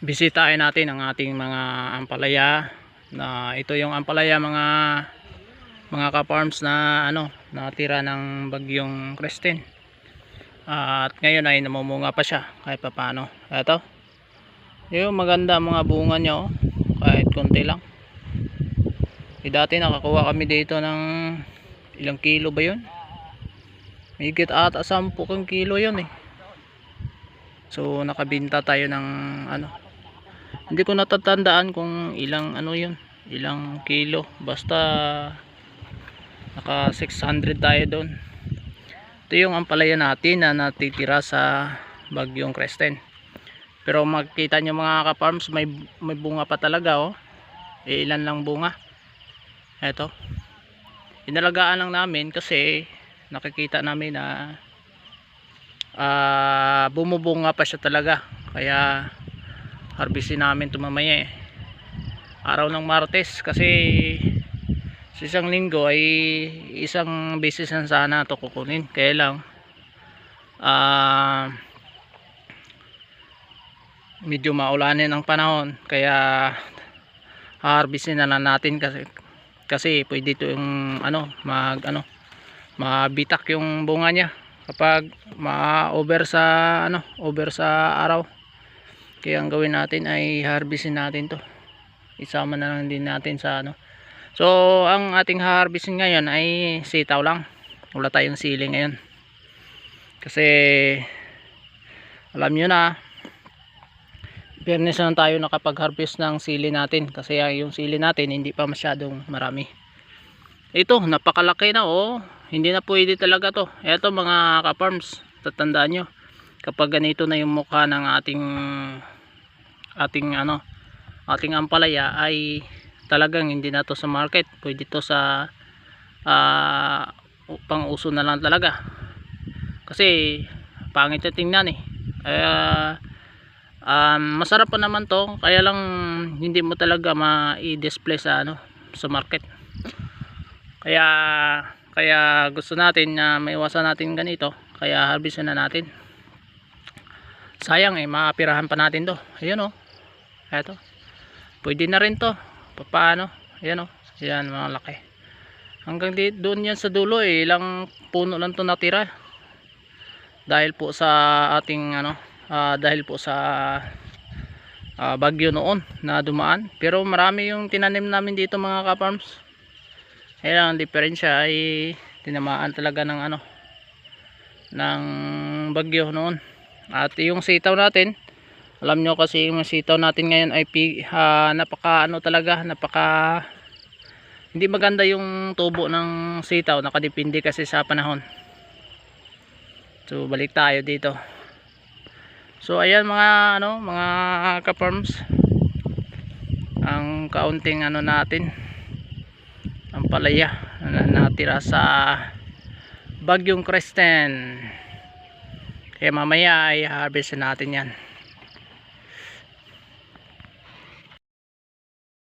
bisitahin natin ang ating mga ampalaya na ito yung ampalaya mga mga ka-farms na ano natira ng bagyong Crestin. At ngayon ay namumunga pa siya kahit pa paano ito yung maganda mga bunga niya oh, kahit konti lang. Eh, dati nakakuha kami dito ng ilang kilo ba yun? Higit ata 10 kang kilo yun eh. So nakabinta tayo ng ano. Hindi ko natatandaan kung ilang ano yun, ilang kilo. Basta naka 600 tayo doon. Ito yung ampalaya natin na natitira sa Bagyong Creston. Pero makikita nyo mga ka-farms may, may bunga pa talaga oh. E, ilan lang bunga. Eto. Inalagaan lang namin kasi nakikita namin na uh, bumubunga pa siya talaga kaya harvestin namin ito mamaya eh. araw ng martes kasi sa isang linggo ay isang beses na sana ito kukunin. Kaya lang uh, medyo maulanin ang panahon. Kaya harvestin na lang natin kasi kasi pwede ito yung ano mag ano mabitak yung bunga niya kapag ma-over sa ano over sa araw kaya ang gawin natin ay harvestin natin to isama na lang din natin sa ano so ang ating harvestin ngayon ay sitaw lang wala tayong sili ngayon kasi alam nyo na Biyernes na tayo nakapag-harvest ng sili natin kasi yung sili natin hindi pa masyadong marami. Ito, napakalaki na oh. Hindi na pwede talaga to. Ito mga ka-farms, tatandaan nyo. Kapag ganito na yung mukha ng ating ating ano, ating ampalaya ay talagang hindi na to sa market. Pwede to sa uh, pang-uso na lang talaga. Kasi pangit na tingnan eh. Kaya um, masarap pa naman to kaya lang hindi mo talaga ma-display sa ano sa market kaya kaya gusto natin na maiwasan natin ganito kaya harvestin na natin sayang eh makapirahan pa natin to. Ayun oh. Eto. Pwede na rin to. Paano ayan oh. Ayan mga laki. Hanggang di, doon yan sa dulo eh. Ilang puno lang to natira. Dahil po sa ating ano uh, dahil po sa uh, bagyo noon na dumaan. Pero marami yung tinanim namin dito mga ka-farms. Ayun ang diferensya ay tinamaan talaga ng ano ng bagyo noon at yung sitaw natin alam nyo kasi yung sitaw natin ngayon ay uh, napaka ano talaga napaka hindi maganda yung tubo ng sitaw nakadepende kasi sa panahon. So balik tayo dito. So ayan mga ano mga ka-farms. Ang kaunting ano natin ang palaya na natira sa Bagyong Creston kaya mamaya ay harvest natin yan